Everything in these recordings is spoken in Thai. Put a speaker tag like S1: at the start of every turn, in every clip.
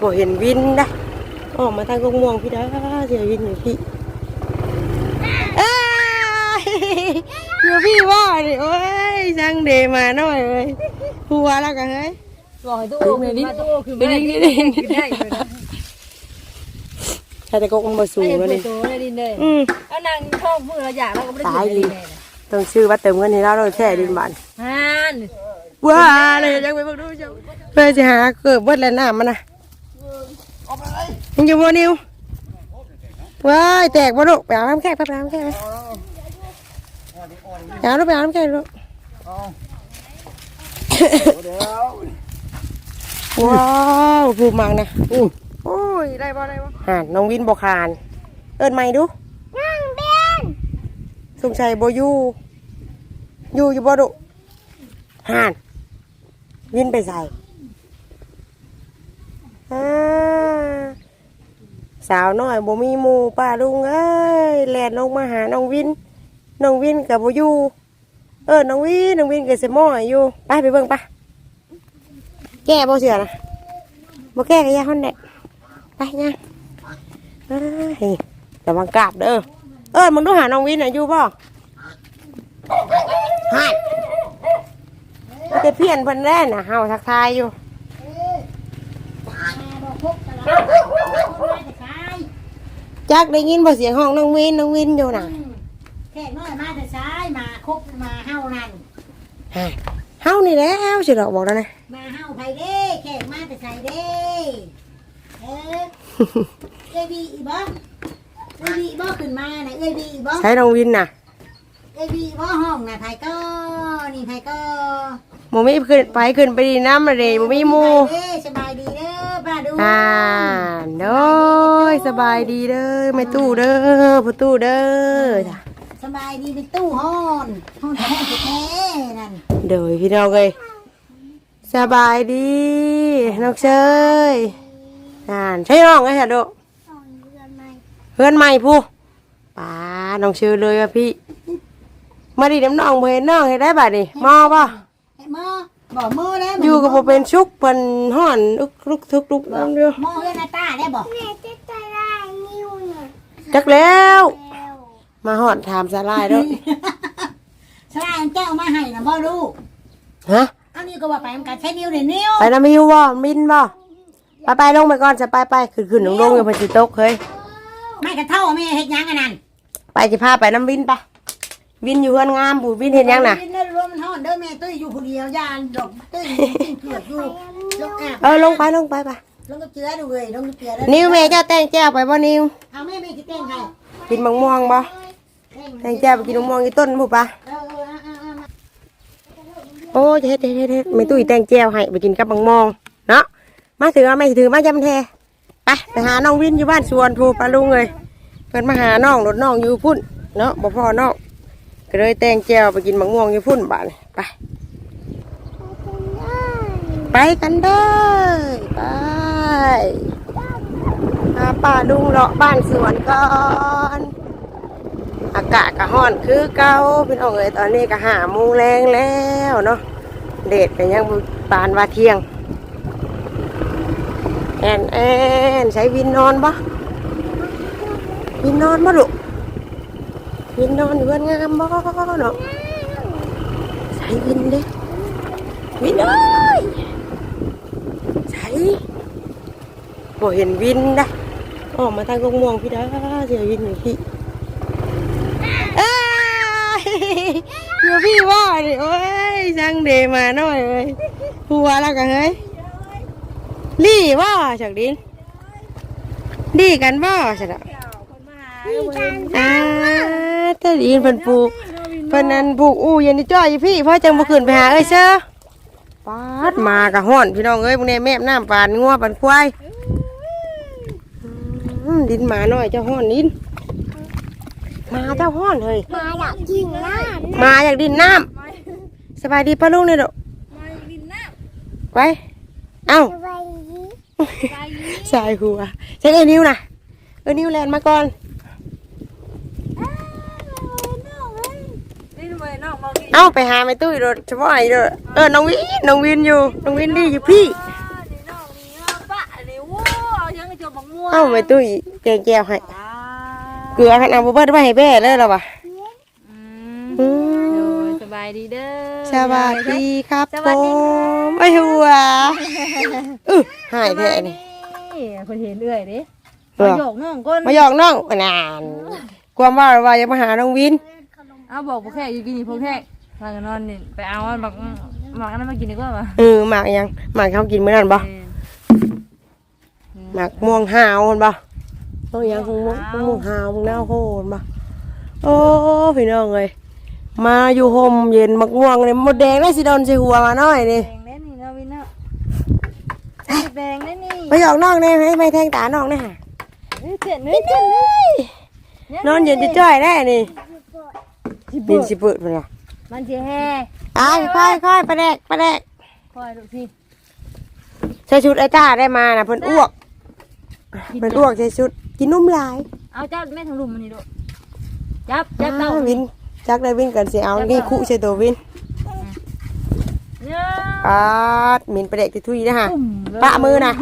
S1: บ่เห็นวินนะออกมาทางกงม่วงพี่ดาเดี๋ยววินอยู่พี่เอ้ยอยู่พี่ว่าดิโอ้ยช่างเดมาหน่อยเลยหัวแล้วกันเฮ้ย
S2: บอกให้ตู้คือมาตู้คือมาดินคือได้เลยนะ
S1: ชาตะกกมันมาสูง
S2: ไอ้
S1: แล้ว
S2: ผู้
S1: นี่
S2: โตได้ดินเลย
S1: อืม
S2: เอานางท่องมือเราอยากเราก็ไม่ได้
S1: ตาย
S2: ดิ
S1: ดิ
S2: นเลย
S1: ต้องชื่อว่าเติมเงินให้เราเราแช่ดินบาน
S2: ฮัน
S1: ว้าเลยยังไปเบิ่งดูเจ้าเพื่อจะหาเกิดเบิดแล้วน้ำมันนะ ยังอยู่บ่นิวว้ายแตกบ่ลูกไปเอาน้ำแข็งไปเอาน้ำแข็งไปเอาลูกไปเอาน้ำแข็งลูกว้าวผูกมังนะอู้โอ้ยได้บ่ได้บ่ห่านน้องวินบ่คาน เอิ้นใหม่ดูนั่งเบนสงสัยบ่อยู่อยู่อยู่บ่ดุห่านวินไปใส่อ่า สาวน้อยบ่มีหมู่ป้าลุงเอ้ยแล่นลงมาหาน้องวินน้องวินกับบ่อยู่เออน้องวินน้องวินกับเสมอยอยู่ไปไปเบิ่งปะแก้บ่เสือนะบ่แก้ก็อยาฮอนแดดไปยังเอ้ยระวังกราบเด้อเออมึงดูหาน้องวินน่ะอยู่บ่หายมันจะเพี้ยนเพิ่นแน่น่ะเฮาทักทายอยู่ จักได้ยินบ่เสียงห้องน้องวินน้องวินอยู่น่ะ
S3: แขกน้อยมาแต่ซ้ายมาคบมาเฮานั่น
S1: ฮะเฮานี่แหล้วสิดอกบอกแล้วนะ
S3: มาเฮาไผเด้แขกมาแต่ใส่เด้เออเอ้ยบีอีบ่เอ้ยบีบ่ขึ้นมาน่ะเอ้ยบีอีบ่
S1: ใช้น้องวินน่ะ
S3: เอ้ยบีบ่ห้องน่ะไผก็นี่ไผก็
S1: บ่มีขึ้นไปขึ้นไปดีน้ำมาเลยบ่มีหมู่
S3: เด้สบายดีเด้ อป้าดู
S1: อ่าโดยสบายดีเด้อแม่ตู้เด้อพ่อตู้เด้อจ้ะ
S3: สบายดีในตู้ห้อนห้อนแท้แท้ๆนั่น
S1: เด้อพี่น้องเอ้ยสบายดีน้องเชยอ่านใช่น้องไงฮะโดเพื่อนใหม่ผู้ป้าน้องเชยเลยว่ะพี่ มาดีน้ำน้องบ่เห็นน้องเฮ็ดได้บัดนี่มอป่ะ
S3: ไอ้หมอ บ่มือแล้ว
S1: อยู่กับบ่เป็นชุกเพิ่นฮ้อนลุกลุกทุกลุกน้ำเดียว
S3: หมอเอ้ยนาตาได้บ่
S1: จักแล้ว มาฮอดถามสาลายเด้อ
S3: สลายอันแก้วมาให้นะบ่ลูก
S1: ฮะ
S3: อันนี้ก็ว่าไปมันกัใช้นิ้วเลยนิ้ว
S1: ไปนำมิวบ่มินบ่ไปไปลงไปก่อนจะไปไปขึ้นขึ้นลงลงอยู่เพิ่นสิตกเฮ้ย
S3: ไม่กระเท่าไม่เฮ็ดหยังอันนั้น
S1: ไปสิพาไปน้ำวินปะ วินอยู่เฮือนงามผู้วินเฮ็ดหยังน่ะ
S3: เด้อรวมมันฮ้อนเด้อแม่ตุ้ยอยู่ผู้เดียวยานดอกตุ้ยกินเผือกอยู่ลงอาบ
S1: เออลงไปลงไปไป
S3: ลงกับเจือดูเลยลงกับเจือเด้อ
S1: นิวแม่เจ้าแต่งแก้วไปบ่นิว
S3: เอาแม่แม่สิเต้นให้
S1: กินมะม่วงบ่แต่งแก้วไปกินมะม่วงอีต้นผู้ปะ
S3: เออเออเอาเอาเอา
S1: โอ้ยเฮ็ดเฮ็ดเฮ็ดเฮ็ดไม่ตุ้ยแต่งแก้วให้ไปกินกับมะม่วงเนาะมาถือมาไม่ถือมาจำแทไปไปหาน้องวินอยู่บ้านสวนผู้ปลาลุงเลยเพิ่นมาหาน้องรถน้องอยู่พุ่นเนาะบ่พอน้อง ก็เลยแต่งแก้วไปกินมะม่วงอยู่พุ่นบ้านไปไปกันเด้อไปหาป่าลุงเลาะบ้านสวนก่อนอากาศก็ร้อนคือเก่าพี่น้องเอ้ยตอนนี้ก็หาโมงแรงแล้วเนาะเดดกันยังบ่ปานว่าเที่ยงแอนแอนใช้วินนอนบ่วินนอนบ่ลูก วินนอนเพื่อนงามบ่เนาะใช้วินเด้วินเอ้ยใช่บ่เห็นวินนะออกมาทางกงม่วงพี่ดาเดี๋ยววินอยู่พี่เอ้ยอยู่พี่ว่าดิโอ้ยช่างเดมาหน่อยเลยหัวแล้วกันเฮ้ยลี่ว่าจากดินดีกันบ่ใช่ไหมอ่าถ้าดินเพิ่นปลูกเพิ่นนั้นปลูกอู้เย็นนี่จ้อยอยู่พี่พ่อจังบ่ขึ้นไปหาเอ้ยเช้อปาดมากะห้อนพี่น้องเอ้ยพวกนี้แม่น้ำปานงัวปานควายอืมดินหมาหน่อยเจ้าห้อนดินมาเจ้าห้อนเฮ้ย
S4: มาอยากกินน้
S1: หมาอยากดินน้ำสบายดีป้าลุงเนี่ยดอกไปเอ้าำ
S4: สบายดี
S1: สายหัวใช้ไอ้นิ้วนะเออนิ้วแลนมาก่อน
S2: ทำไมน้องมองกิน
S1: เอ้าไปหาไม่ตุ้ยโดดเฉพาะไอ้โดดเออน้องวินน้องวินอยู่น้องวินดีอยู่พี่
S2: นี่น้องนี่ปะนี่โว้ม่วง
S1: เอ้าไปตุ้ยแกงแก้วให้
S2: อ่า
S1: เกลือคันเอาบ่เบิดไว้ให้แม่เลยล่ะว่ะ
S2: อืม
S1: อื
S2: โด
S1: ม
S2: ยสบายดีเด้อ
S1: สวัสดีครับ
S2: ส
S1: ผ
S2: วัสดีค่ะ
S1: มไอ้หัวอื้อหายแท้นี่
S2: นี่คนเห็นเอื่อยดิ
S1: เออ
S2: มาโยกน้องก้น
S1: มาหยอกน้องนานความว่าว่าอย่ามาหาน้องวิน
S2: เอาบอกพวกแขกอยู่กินนี่พวกแข กพากันนอนนี่ไปเอาอันบักหมักอันนั้นมากินดีกว่าปะ
S1: เออหมากยังหมากเขากินมื้อนั้นบ่
S2: เออ
S1: หมากม่วงหาวมันบ่ต้องยังคงม่วงม่วงหาวม่วงหน้าโหนบ่โอ้พี่น้องเอ้ยมาอยู่ห่มเย็นมักม่วงเลยมดแดงได้สิโดนใส่หัวมาหน่อยนี่
S2: แดงเล่นนี่เนาะวินเนาะแดงเล่นนี่
S1: ไปหยอกน้องแน่ให้ไปแทงตาน้องแน่
S2: เฮ้ยเจ็ดเฮ้ยเจ็ดเลย
S1: นอนเย็นจะจ้อยได้นี่บินสิเปิดพุ่นล่ะ
S2: มันจะแห่
S1: อะค่อยค่อยๆไปแดกไปแดก
S2: คอยดูสิ
S1: ใส่ชุดไอ้ต้าได้มาน่ะเพิ่นอ้วกเพิ่นอ้วกใส่ชุดกินนุ่มหลาย
S2: เอาเจ้าแม่ทางลุมมันนี่ดูจับจับ
S1: อ้า
S2: เต้าว
S1: วินจักได้วินกันสิเอานี่คู่ใส่ตัววิน
S2: เนี่ย
S1: ปาดหมินไปแดกที่ทุยนะฮะ
S2: ตุ่มเลย
S1: ปะมือน่ะ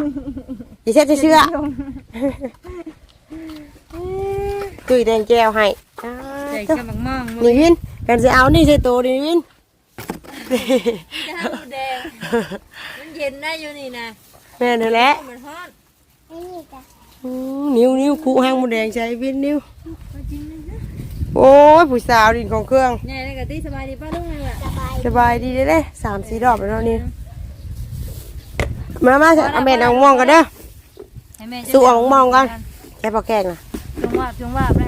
S1: อย่าเช็ดเชื่อตุยแดงแก้วให้อ่า
S2: ใส่กระมังมอง
S1: นี่วิน กันสิเอานี่ใส่ตัวนี่วิน
S2: จะทำแดง มันเย็นได้อยู่นี่นะ
S1: แม่นี่แหละ
S2: มันฮอต
S1: อืมนิ้วนิ้วคู่ห้างหมูแดงใช้วินนิ้วโอ้ยผู้สาวดินของเครื่อง
S2: เนี่ยในกะติสบายดีป้าลุงไงล่ะ
S1: สบายดีเด้เด้สามสี่รอบแล้วนี่มามาเอาแม่นเอาม่วงกันเด้อ
S2: ให้แม่
S1: สู้เอามองก่อนแค่พอแกงนะ
S2: จงว่าจงว่าแม่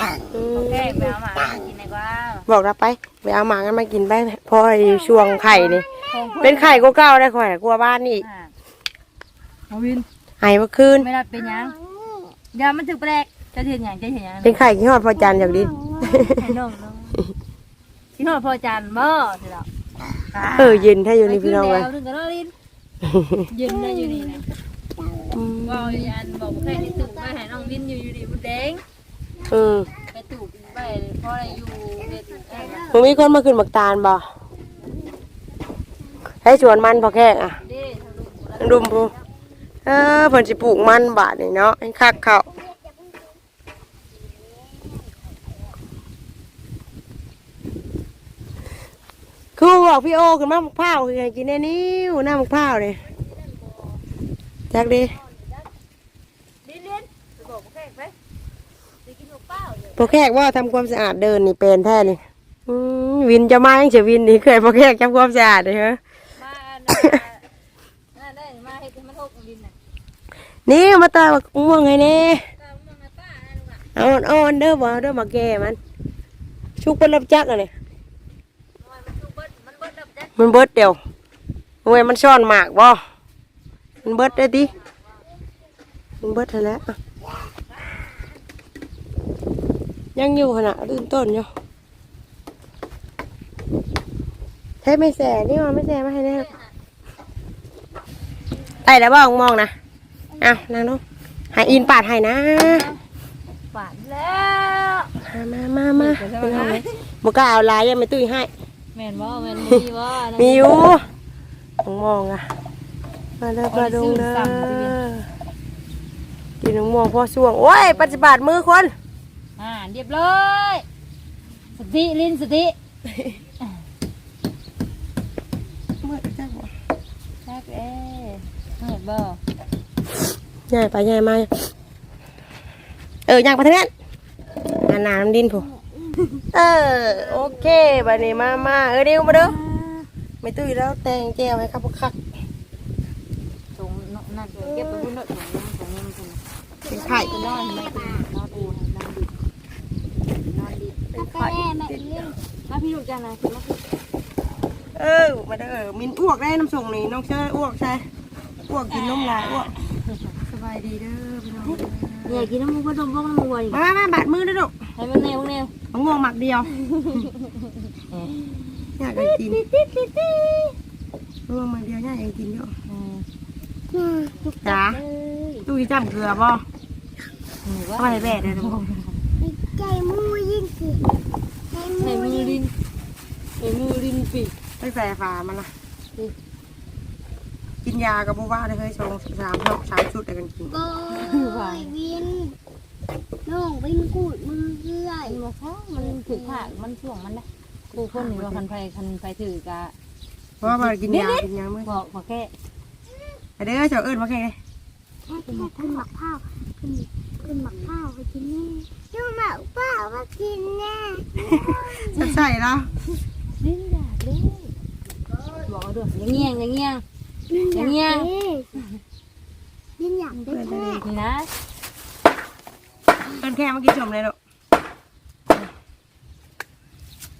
S1: อื
S2: โอ
S1: ม
S2: เคไปเอาหมามากินในกว่า
S1: บอกเราไปไปเอาหมากันมากินไปพอไอ้ช่วงไข่นี่
S2: ของ
S1: เป็นไข่ก็เก้าได้ข่อยกลัวบ้านนี่อีก
S2: อ่าเอาวิน
S1: ไห้เมื่อคืน
S2: ไม่ได้เป็นหยังยามันถึกแปลกจะเทียนหยังจะเทียนหยัง
S1: เป็นไข่ขี้หอดพอจันทร์อย่างดิน
S2: ให้น้องน้องพี่น้องพอจานบ่สิล่ะ
S1: เออเย็นถ้าอยู่นี่พี่น้องเลย
S2: ไปขึ้นแล้วถึงกันแล้วลินเย็นได้อยู่นี่นะ
S1: อืม
S2: ว่าอันบอกแค่ที่ตุกไปให้น้องวินอยู่อยู่ดีมันแดง
S1: เออ
S2: ไปตุกไปเพราะอะไรอยู่เด็ดแค่นั้น
S1: มึงมีคนมาขึ้นหมักตาลบ่ให้ชวนมันพอแกงอะ
S2: เด้ทางลูก
S1: ดุมพูเออเพิ่นสิปลูกมันบาดนี่เนาะให้คักเข้าคือบอกพี่โอขึ้นมาหมกพร้าวคือไงกินแน่นิ้วหน้าหมกพร้าวนี่จักดี
S2: ลินลินบอกแค่ไปไปกินลูกเป้าเลย
S1: พอแขกว่าทำความสะอาดเดินนี่เป็นแท้นี่อืมวินจะมายังเฉยวินนี่เคยพอแขกทำความสะอาดเลยเหรอ
S2: มาน่าได้มาให้มันทกลินน่ะ
S1: นี่มาตาบักม่วงไงเนี่ย
S2: ตามมาป้านั่นน่ะ
S1: เอาเอาอันเด้อบ่เอาเด้อมาแก่มัน ชุกเป็นรับจักอะเนี่ย
S2: มันถูกเบิดมันเบิดดับจัก
S1: มันเบิดเดียวโอ้ยมันซ่อนหมากบ่มันเบิดได้ดิมันเบิดให้แล้วอะ ยังอยู่ขนาดตื่นต้นอยู่ใช้ไม่แส่นี่มันไม่แส่มาให้แน่ไต่แล้วบ้างมองนะเอานางน้องหาอินปาดให้นะ
S2: หวานแล้ว
S1: มามามามาพี่น้องเลยบอกกล้าเอาลายยังไม่ตุ้ยให้
S2: แม่นบ่แม่นมีบ่
S1: มีอยู่มองมองอะมาเด้อปลาดุงเด้อกินน้ำมองพอช่วงโอ้ยปฏิบัติมือคน
S2: อ่าเรียบร้อยสติลินสติ
S1: เมื่อจักบ่
S2: แท็กเอ้เห็นบ่
S1: ใหญ่ไปใหญ่มาเออย่างไปทางนั้นนานๆน้ำดินผู้เออโอเคบัดนี้มามาเออเดี๋ยวมาเด้อไม่ตุ้ยแล้วแต่งแก้วให้ครับพวกคัก
S2: ตรงนั่นเก็บไปพุ่นเนาะตรงนี้ตรงนี้
S1: เป็นไข่
S2: ก็นอนไม่เป็นนอนอูนอนดิ นอนดิ
S1: เป็นไข่
S2: มาพี่ลูกจังนะคือมาพี่
S1: เออมาเด้อมินอ้วกได้น้ำส่งนี่น้องเชยอ้วกใช่อ้วกกินนมลายอ้วกสบายดีเด้อพี่น้อง
S2: เนี่ยกินน้ำมูกก็ดมบ้องน้ำมูกอีก
S1: มามามาบาดมือเด้อลูก
S2: ให้มันแนวแนว
S1: มะม่วงหมักเดียวอยากกันกินมะม่วงหมักเดียวอยากกันกินเยอะจ้าตู้ยจำเกลือบ่เอาไปแบะเด้อลูก
S3: ใจมูยิ่งสิใจมู
S2: ให้มือลินให้มือลินปี
S1: ไปใส่ฝามันละกินยากับบ่ว่าได้เฮ้ยสองสามเนาะสามชุดได้กันกิน
S4: บอยวินน้องวินกูดมือเรื่อย
S2: มันบ่ฟ้องมันถือผ้ามันช่วงมันได้กูคนนี่ว่าคันไฟคันไฟถือกะ
S1: เพราะว่าบ่ได้กินยากินยามื้อ
S2: บอกบ่แก้
S1: ไปเด้อเจ้าเอิ้นมาแค่ไหน
S4: แค่ขึ้นขึ้นหมักข้าวขึ้น ขึ้นหมักข้าวไปกินแน่ขึ้นหมักข้าวมากินแน่
S1: สักใส่แล้ว
S2: ลิ้นดาดเด้บอกเอาด้วยอย่างเงี้ยงอย่างเงี้ยงอย่างเงี้ย
S4: ยินอยากได้แค่
S2: นี่นะ
S1: เอิ้นแค่มากินชมเลยลูก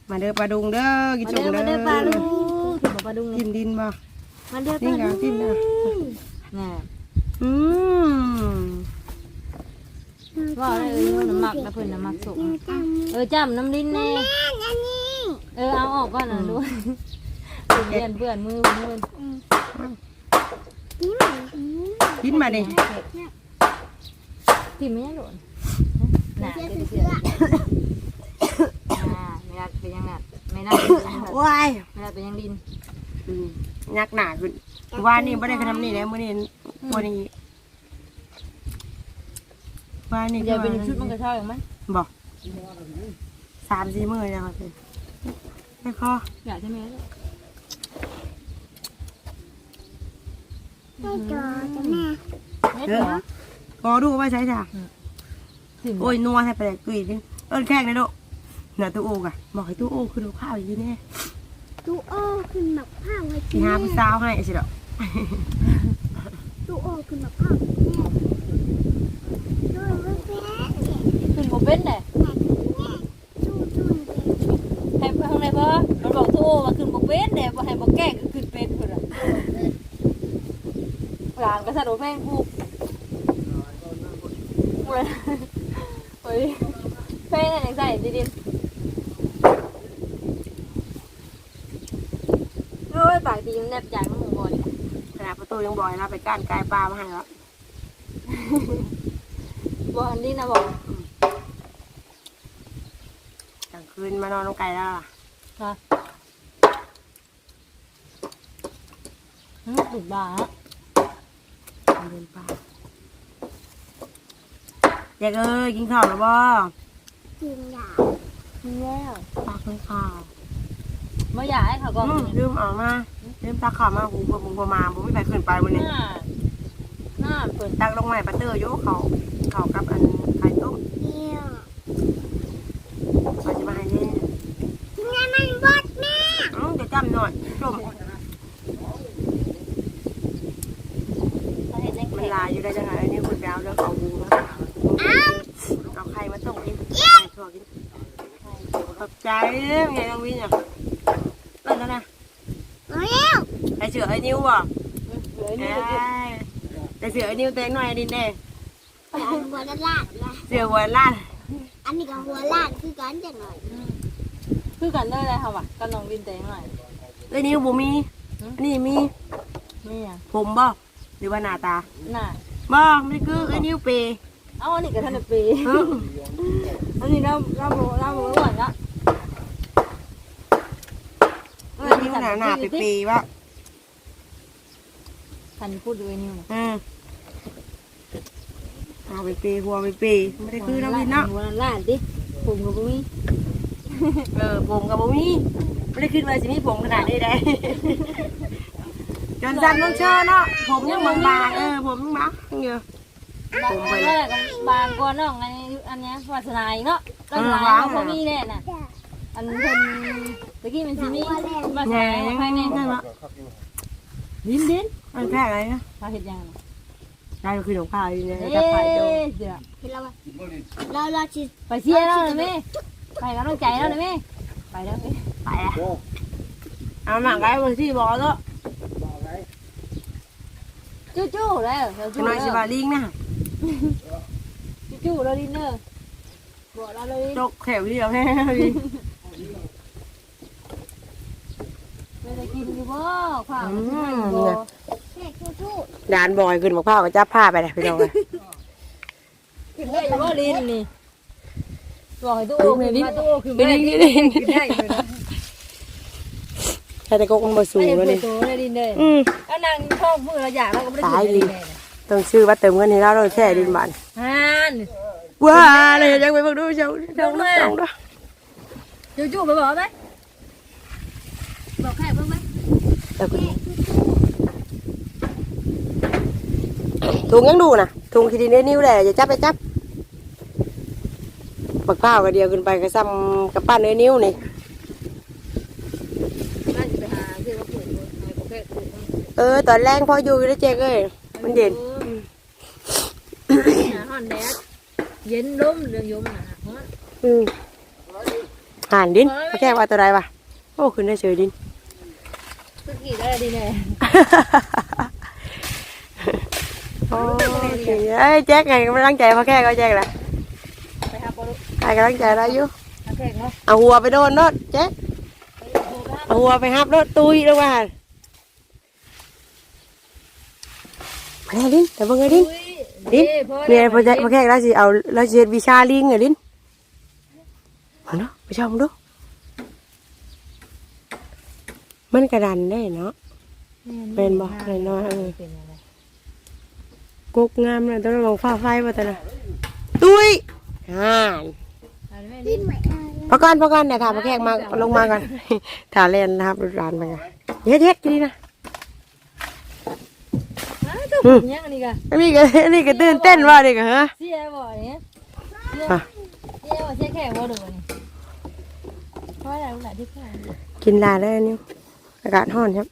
S1: มาเด้อปลาดุงเด้อกิน
S2: มา
S1: ชม
S2: เด้อ
S1: เด้
S2: มา
S1: อ
S2: เด้อปลาลูกถึงบอกปลาดุง
S1: กิ
S2: นี่
S1: นดินบ่
S2: มาเด้อป
S1: นี่
S2: ลา
S1: กั
S2: ดุ
S1: น
S2: ง
S1: กินนะ
S2: น่ะ
S1: อืม
S2: ว่าเลยเออน้ำห มักนะเพิ่นน้ำหมักสุกเออจ้ำน้ำลิ้นแน่
S4: อันนี้
S2: เออเอาออกก่อนนะด้วยเปื่อนเปื่อนมือมือ
S4: นี่มัน
S1: กินมาดิ
S2: ที่ไม่หล่นน่ะ
S4: เสื้อ
S2: เดี๋ยว
S4: เสื้
S2: เสื
S4: อ
S2: ออ่าไม่น่าเป็นยังนัดไม่น่าเป็นยังนัด
S1: ว้าย
S2: ไม่น่าเป็นยังดิน
S1: อืมยักหนาขึ้นว่านี่ไม่ได้ขนาดนี้แล้วมื้อนี้มื้อนี้ ว่านี่
S2: เดี๋ยวเป็นชุดมันกระเช้าอย่างไหม
S1: บอกสามสี่มื้อแล้วครับพี่ไม่คอ
S2: อยากใช่ไหม
S4: ให้จอจะแม่
S2: ไม่ขอ
S1: คอดูไว้ใช้จ้ะ
S2: ถึง
S1: โอ้ยนัวให้ไปเลยกุยดิเอิ้นแข้งนะลูกเหนือตู้โอกะบอกให้ตู้โอคือดูข้าวอยู่แน่
S4: ตูโอขึ้นหมักข้าวไป
S1: สิ
S4: กิน
S1: หา
S4: แน่
S1: ผู้สาวให้สิดอก
S4: ตูโอขึ้นหมักข้าวไปกินแน่ด้วยว่าแม่
S2: ขึ้นโมเป็นเลย
S4: ตูตู
S2: ให้ข้างในพ่อมันบอกตู้ว่าขึ้นบอกเป็นเลยว่าให้บอกแก้ก็ขึ้นเป็นคนละหลานก็สะดุดแม่งกูดเฮ้ยแป้งอะไรใส่ดิดินโอ้ยปากดีมันแนบใจางน้ำหมูบอล
S1: ขนาดประตูยังบอกให้เราไปก้านกายปลามาให้แล้ว
S2: บอลนี่นะบอก
S1: กลาง คืนมานอนน้องไก่แล้วล่ะ
S2: ค่ะถูกบ้า
S1: เดินปลาอยากเอ้ยกินข้าวแล้วบ่
S4: กินยา
S2: แล้ว
S1: ปากไม่ข้าว
S2: ไม่อยากให้เขาก็
S1: อืมลืมเออกมาลืมตักข้าวมาหูบ่บุงบ่มาบ่มีใครขึ้นไปมื้อ
S2: ห
S1: นี้
S2: น้าหน้าเปิด
S1: ตักลงใหม่ปลาเตอร์อยู่เขาเขากับอันไข่ต้ม
S4: เนี่ย
S1: เขาจะมาให้นี่
S4: กินไงมันบดแม่
S1: อืมจะจำหน่อยต้ม
S2: เขาเห็นยัง
S1: มัน
S2: แข็ง
S1: ลายอยู่ได้จังไงอันนี้คุณดาวเรื่องเขาบูนะ
S4: อ้าว
S1: เอาไข่มาต้มกินถั่วกินขอบ ใจไงน้องวินอะเลิศแล้วนะ
S4: เอาแล้ว
S1: ไอเสือไอ้นิ้วบ่
S2: เหลือ
S1: เอ้
S2: นี่
S1: ยแต่เสือไอ้นิ้วแตงหน่อยดินแดง
S4: อันหัวละลาดละ
S1: เสือหัวล้าน
S4: อันนี้ก็หัวลาดคือกันจังหน่อย
S2: คือกันได้เลยค่ะว่ะกันน้องวินแต่งหน่อย
S1: ไอ้นิ้วบ่มีอันนี่มี
S2: นี่อะ
S1: ผมบ่หรือว่าหน้าตา
S2: น่ะ
S1: บ่ไม่คือไอ้นิ้วเปย์
S2: เอาอันนี้กับท่านปี
S1: เออ
S2: อันนี้เราเราเราเราหวานละ
S1: ไอ้ นิ้วหน้าหน้าเปย์ๆว่า
S2: ท่านพูดด้วยนิ้ว
S1: อืมเอาไปเปย์หัวไปเปย์ไม่ได้คือน้องวินเนาะ
S2: หัวล้านดิผมกับมี
S1: เออผมกับบ่มีไม่ได้คิดว่าสิมีผมขนาดนี้ได้จนจันต้องเชื่อเนาะผมยังบางๆเออผมยังบักยังเยอะ
S2: ผมไปแล้วบางกว่าน้องอันนี้อันนี้วาสนาอีกเนาะก็หลายเขาพอมีแน่น่ะ อันเพิ่นตะกี้มันสิมีมาใส่
S1: ยัง
S2: ภายใน
S1: ไงวะ
S2: ลิ้นลิ้น
S1: มันแค่อะไรนะ
S2: เขาเห็ดยัง
S1: ได้ก็คือหลงข้าวอยู่เนี่ยจะไปดู
S2: เดี๋ยว
S4: เราเราจิ
S2: ไปเชียร์เราเลยแม่ไปกับน้องใจเราเลยแม่ไปแล้ว
S1: ไปอะเอาหนังไก่บนที่บอกแล้ว
S2: จู้จู้แล้ว
S1: จะ
S2: จู้
S1: น้อยสิบาลิงนะ
S2: จู้เราดินเนอร์บอกเราเลย
S1: จกแถวเดียวแน่ดิ
S2: ไม่ได้กินอยู่บ่ข้าว
S1: อื
S2: มัน
S1: ม
S2: บ่
S4: แม่ทูทู
S1: ด่านบอยขึ้นมะพร้าวก็จับผ้าไปเลยพี่น้องเลย
S2: กินได้อยู่บ่ลิ้นนี่บอกให้ตู้โอ้ขึ้นมาตู้โอ้ขึ้น
S1: กิน
S2: ไม่
S1: ดิ
S2: ได้
S1: กินดิ
S2: กินได้เลยนะ
S1: ใช่แต่กกมันบ่สูง
S2: ไม่
S1: แล้ว
S2: ได้
S1: นี่
S2: โตเลยดินเลย
S1: อืม
S2: เอานางท้องมือเราอยากเราก็ไม่ได้
S1: ตาย
S2: ดิ
S1: ดิ
S2: นเลย
S1: ต้องซื้อว่าเติมเงินให้เราเราแช่ดินบาน
S2: ฮัน
S1: ว้าเลยยังไปเบิ่งดูเจ้าเจ้า
S2: ลงมา
S1: เจ้าเด้อ
S2: จู่ๆไปบอกไหมบอกแค่เพิ่งไหม
S1: เดี๋ยวกูดูถุงยังดูนะถุงขี้ดินได้นิ้วแหละอย่าจับไปจับบักเป้าวก็เดียวขึ้นไปก็ซ้ำกับป้านเนื้อนิ้วนี่
S2: น่าจะไปหาที่เขาปลูกให้บอกแค่ปลูก
S1: เออตอนแรกพออยู่ได้เจ๊กเอ้ยมันเย็น
S2: หาฮอนแดดเย็นล้มเรื่องยมนะฮอน
S1: อืมห่านดินแค่ว่าตัวใดวะโอ้ขึ้นได้เฉยดิน Tức gì đây đi nè Ôi chị ấy, chát này đang chạy mà khe coi chát là Ai đang chạy ra vô À hùa
S2: ไปโดนเนาะ
S1: เจ๊เอาหัวไปฮับรถตุยด้วยว่ามาแล้วลินแต่เบิ่งไงลินลินเนี่ยพอใจพอแค่แล้วสิเอาแล้วสิเฮ็ดวิชาลิงไงลินมาเนาะไปชมดู มันกระดันได้เนาะ เป็นบ่น้อยๆเออ
S2: เป็นอะไร
S1: กกงามเลยต้องลองฟ้าไฟมาแต่ละตุยอ่าน
S2: อันนี้
S4: ดิ้นไหมอะ
S1: พอก่อนพอก่อนเดี๋ยวถามพอแขกมาลงมาก่อนถ่าเล่นนะครับดูร้านไปกันเฮ็ดเฮ็ดกินดีนะ
S2: อ้าวตัวผมยังอันนี้กัน
S1: อันนี้ก็อันนี้ก็ตื่นเต้นว่าเด็กเหรอ
S2: เสียบ่อยเนี่ยเสีย
S1: อะ
S2: เสียบ่เสียแขกบ่ดูนี่เพราะอะไรลูกหลานที่แขก
S1: กินลาได้อันนี่ อากาศร้อนครับ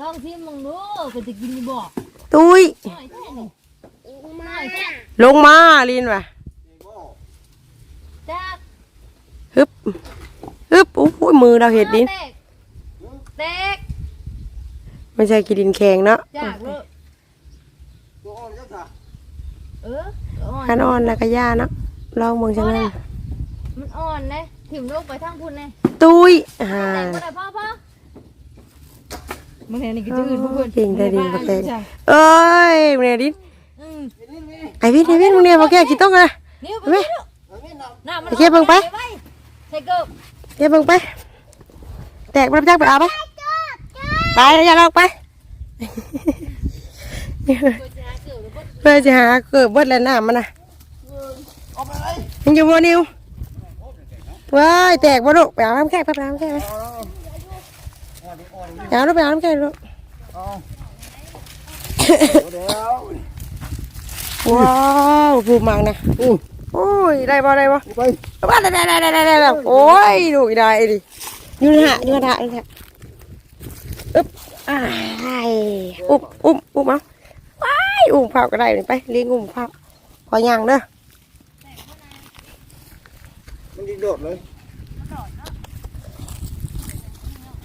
S2: ลองชิมมึงดูก็จะกินบ่
S1: ตุย
S2: หน่อยแค่นี้หน่อยแค่
S1: ลงมาลินว่ะ
S2: จ้า
S1: ฮึบฮึบโอ้โหมือเราเห็ดดิ
S2: แตกแตก
S1: ไม่ใช่กินดินแข็งเนาะ
S2: จากลูกเอออ่อน
S1: ขันอ่อนแล้วก็ย่าเนาะลองเบิ่งจังนั้น
S2: มันอ่อนเลยถิ่มลูกไปทางพุ่นเลย
S1: ตุยอ่า
S2: แต่งก็ได้พ่อพ่อ มึงเห็นนี่ก็จะอื่นพวกเพื่อน
S1: เก่งได้ดินพอแขกเอ้ยมึงเนี่ยดิน
S2: อืม
S1: ไอพี่ไอพี่มึงเนี่ยพอแขกกินต้องเลย
S2: นิ้วไป
S1: ไป
S2: น้ำมัน
S1: ไปเก็บเบิ่งไป
S2: ใส่เกิบ
S1: เดี๋ยวเบิ่งไป แตกมันจักไปเอาไปไปอย่าลอกไปเพื่อจะหาเกิดเบิดแล้วน้ำมันน่ะมันอยู่บนนิ้วว้ายแตกบ่ลูกไปเอาน้ำแข็งไปเอาน้ำแข็งไป เอาลูกไปเอาน้ำแข็งลูกว้าวผูกมังนะโอ้ยได้บ่ได้บ่
S5: ไป
S1: ว่าได้ได้ได้ได้ได้ได้โอ้ยลูกได้ดิยืนหะยืนหะยืนหะอึ๊บอ้ายอุ้มอุ้มอุ้มเอาว้ายอุ้มเผาก็ได้นี่ไปเลี้ยงอุ้มเผาพอย่างเด้อ
S5: มันดิโดดเลย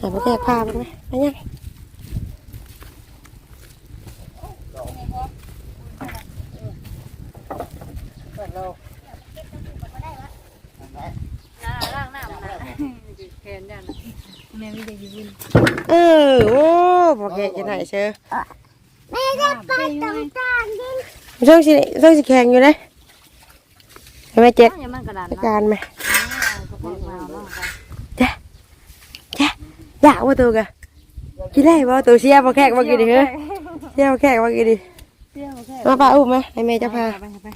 S1: หาพ่อแขกพาไปไหมไปยังเออ โอ้พ่อแขกจะไหนเชื่อ
S4: แม่จะไปตรงกลางดิ้น
S1: ช่องสิช่องสิแข็งอยู่เลยเห็นไหมเจ๊ก
S2: อย่ามันกระดาน
S1: อาการไหม
S2: กระเพาะมาเนาะ
S1: อยากว่าตัวกะกินได้บ่ตัวเชียร์พ่อแขกว่ากินดิเฮ้ยเชียร์พ่อแขกว่ากินดิ
S2: เที่ยวแค่
S1: มาป้าอุ้มไหมให้แม่จะพา
S2: ไปไป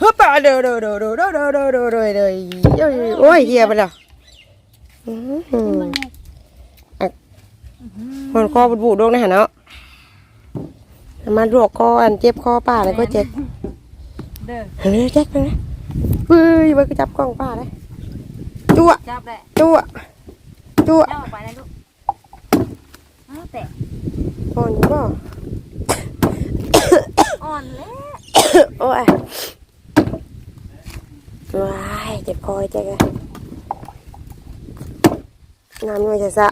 S1: ฮึบไปเด้อเด้อเด้อเด้อเด้อเด้อเด้อเด้อเด้อเด้อเอ้ยโอ้ยเฮียไปแล้วอื้อหืออะคนคอบุดบุดดงนะฮะเนาะมาลวกคออันเจ็บคอป้าเลยก็เจ็บ
S2: เด้อ
S1: เฮ้ยแจ็คไปนะเฮ้ยมันก็จับกล้องป้าเลย จั่ว
S2: จับได้
S1: จั่วจั่ว
S2: เจ้าไปเลยลูกอ้าวแต่
S1: อ่อนอยู่บ่
S2: อ่อนแล้ว
S1: โอ้ยว้ายเจ็บคอแจ็คอะน้ำมันจะสะ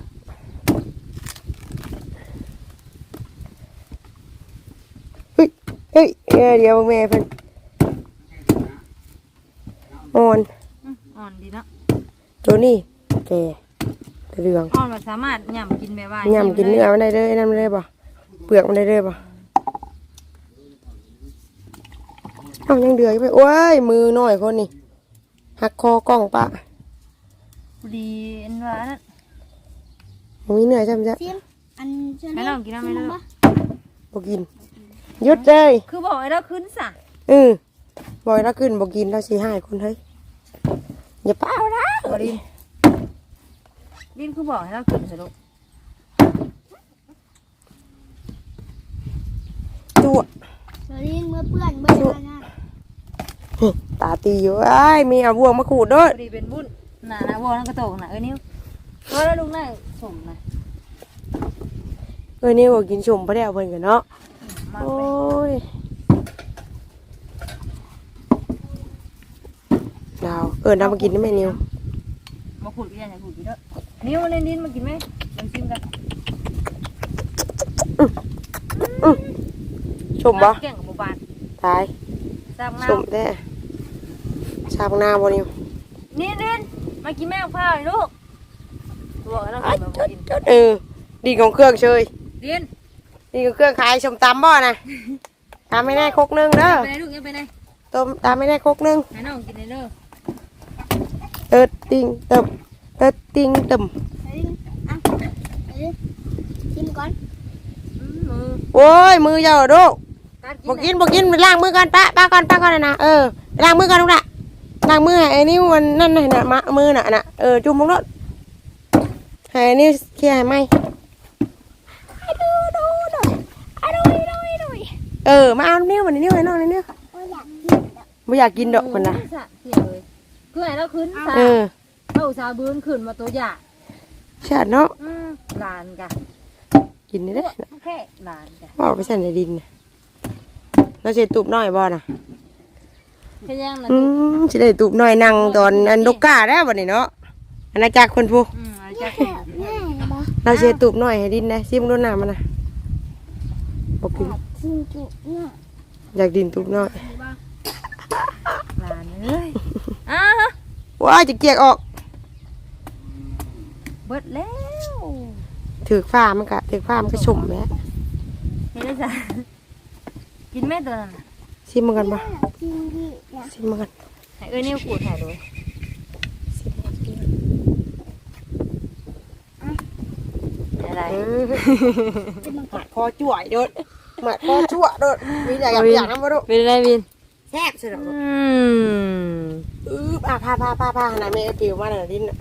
S1: เฮ้ยเฮ้ยเอ้ยเดี๋ยวแม่เพิ่นอ่อน
S2: อ่อนดีเนาะ
S1: ตัวนี้แก่ตัวเหลือง
S2: อ่อนแบบสามารถย่ำกินแบบว่า
S1: ย่ำกินเนื้อมันได้เลยนั่นมันได้ป่ะเปลือกมันได้เลยป่ะเอ้ายังเดือยไปโอ้ยมือหน่อยคนนี่หักคอกล้องปะ
S2: ดีอันว่านั่น
S1: บ่มีเหนื่อยจำจะ
S4: ซิมอันเชิญ
S2: ให้น้องกินน้ำไหม
S4: ซิ
S2: ลูก
S4: บ่
S1: บ่กินหยุดเลย
S2: คือบอกให้เราขึ้นสะ
S1: เออบ่อยแล้วขึ้นบ่กินแล้วสิหายคนเฮ้ยอย่าเป้านะ
S2: บดินดินคือบอกให้เราขึ้นสิลูก
S1: จั่ว
S4: เดี๋ยวนี้เมื่อเปื้อนเมื่อเดือนนะ
S1: ตาตีอยู่ไอ้ายมีเอาบ่วงมาขูดเด้อ
S2: พอดีเป็นบุญน่ะนะวอนั่นกระโตกน่ะเอ้ยนิ้วเออแล้วลุงน่ะสมน่ะ
S1: เอ้ยนี่บ่กินชมพระเดียวเพิ่นกันเนาะ
S2: มา
S1: โอ้
S2: ไป
S1: ยดาวเอิ้นเอามากินได้ไหมนิว
S2: มา ขูดกันอย่าขูดกันเด้อนิ้วเล่นดินมากินไหมลองชิมกัน
S1: ชมบ่
S2: เก่งกับหมู่บ้าน
S1: ตาย
S2: ทราบ
S1: ช
S2: น้
S1: มแท้ชาบหน้าบ่นิวำ
S2: นี่ดินมากินแม่ของข้าวหน่อยลูกบอกให้เรากินมาบอกกิน
S1: เออดีของเครื่องเชย
S2: ดิน
S1: ดีของเครื่องขายชมตำบ่นะตามไม่ได้ครกนึงเด้อ
S2: ไปไหนลูกยังไปไหน
S1: ต้มตามไม่ได้ครกนึง
S2: ให้น้องกินเลยเด้อ
S1: เติดติงเติม เติดติงตึม
S4: เดี๋ยวนี้อะเดี๋ยวนี้ซิมก่อน
S2: อืมมือ
S1: โอ้ยมือเจ้าดู
S2: การกิน
S1: บ่กินบ่กินไปล้างมือก่อนป้าป้าก่อนป้าก่อนนะนะเออไปล้างมือก่อนลูกละล้างมือให้ไอ้นิ้วมันนั่นน่ะน่ะมามือน่ะน่ะเออจุ่มลงรถให้ไอ้นิ้วเคลียร์ให้ไหมเออมาเอานิ้วมันนิ้วให้น้องนิ้ว
S4: โอ้ยอยากกินอะ
S1: ไม่อยากกินดอกคนนะ
S2: สะเสียเลยคือให้เราขึ้นสะ
S1: เออ
S2: เราอุตส่าห์บืนขึ้นมาตัวใหญ่
S1: ชาติเนาะ
S2: อืมหลานกะ
S1: กินนี่ได้อ
S2: แค่หลานกะ
S1: ว่าไปใส่ในดินน่ะเราจะตูบน้อยบ่น่ะ
S2: แค่ยังนะ
S1: อืมสิได้ตูบน้อยนั่งตอนอันดกก้าได้วบัดนี้เนาะอันนั้นจากคนผู้
S2: อืมเอาจ้ะ
S4: แม่บ่
S1: เราเสียตูบหน่อยให้ดินนะซิมดูหน้ามันนะบอกกิน
S4: ซิมจุเนี่ย
S1: อยากดินตูบหน่อย
S2: หลานเอ้ยอะฮะ
S1: ว้าจะเกียกออก
S2: เบิดแล้ว
S1: ถือฟ้ามันกะถือฟ้ามันก็ชุ่มแล้ว
S2: เห็นได้จ้ะกินแม่ตัวนั้นน่ะ
S1: ซิมมันกันปะ
S4: ซิมดีนะ
S1: ซิมมันกัน
S2: ให้เอ้ยนิ้วขูดให้ดูอะไร
S1: เออหมัดคอจ่วยโดดหมัดคอชั่วโดดมีอยากอยากอยากน้ำมาดู
S2: เป็นอะไรวิน
S1: แซ่บสุดอะ
S2: อืม
S1: อืออะพาพาพาพาขนาดแม่เอาปิวมาหน่อยดินน่ะ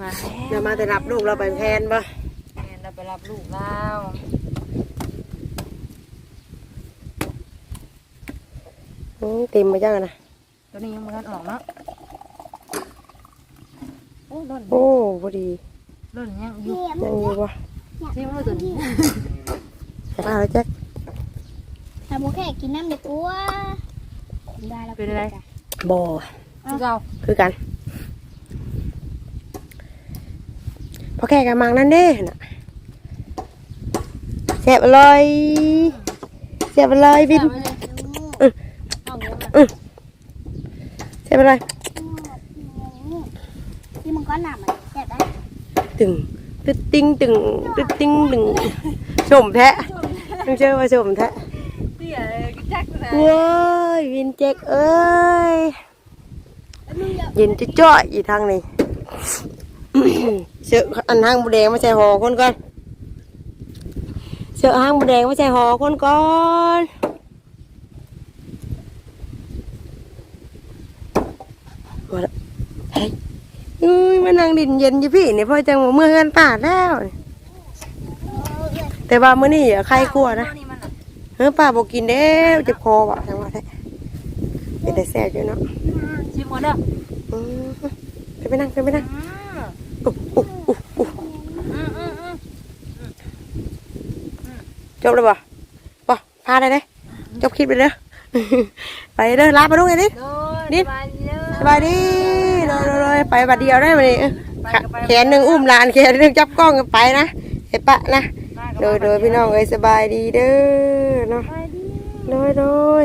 S2: มา
S1: เดี๋ยวมาแต่รับลูกเราไปแทนปะ
S2: แม่เราไปรับลูกแล้ว
S1: อืมเต็มไปจังอะนะ
S2: ตัวนี้ยังไมันออกเนาะโอ้ล่น
S1: โอ้พอดี
S2: ล่นยังอยู่
S4: เยี่ยม
S1: ยังอยู่ปะ
S2: ที่มือตัวนี้
S1: มาแล้วแจ็ค
S4: แต่โมแค่กินน้ำเด็กอ้วได้แล้ว
S2: เป็นอะไร
S1: บอ
S2: คือเก่า
S1: คือกันพอ แค่กันมังนั่นเด้น่ะแซ่บอร่อยแซ่บอร่อยบิน
S2: เอาเงี้ยมา
S1: แซ่บอร่อย
S4: ที่มันก็หนำมันแซ่บได้
S1: ตึงตึ๊ดติ้งตึงตึ๊ดติ้งตึงชมแท้ต้องเชื่อว่าชมแท้
S2: เตี้ยเลยแจ็คนะ
S1: ว้ายวินเจ๊กเอ้ยเย็นจะจ้อยอยู่ทางนี้เสืออันห้างบูแดงมาใส่หอคนก่อนเสือห้างบูแดงมาใส่หอคนก่อนมาละเฮ้ยอุ้ยมานั่งดินเย็นอยู่พี่เนี่ยพ่อจังว่าเมื่อกันป่าดแล้ว แต่ว่ามื้อนี้อะใครกลัวนะ
S2: นี่มันอะ
S1: เฮ้ยป้าบอกกินเด้วเจะคอว่ะจังหวะแท้เป็นแต่แซ่บอยู่เนาะ
S2: ชิมหมดเด้อ
S1: อืมไปไปนั่งไปไปนั่ง
S2: อืม
S1: อุ๊บอุ๊บอุ๊บอุ๊บ
S2: อืมอืมอืม
S1: จบแล้วป่ะป่ะพาได้เลยจบคลิปเลยเด้อไปเด้อลาไปลูกไงดิ
S2: โดย
S1: นิด
S2: สบายดีเด้อ
S1: สบายดีโดยโดยโดยไปบัดเดียวได้มาดิ
S2: ไปก็ไป
S1: แขนหนึ่งอุ้มหลานแขนหนึ่งจับกล้องกันไปนะไอ้ปะนะ
S2: มาก็
S1: โดย
S2: ไป
S1: โดยพี่น้องเอ้ยสบายดีเด้อเนาะ
S2: สบายดี
S1: โดยโดย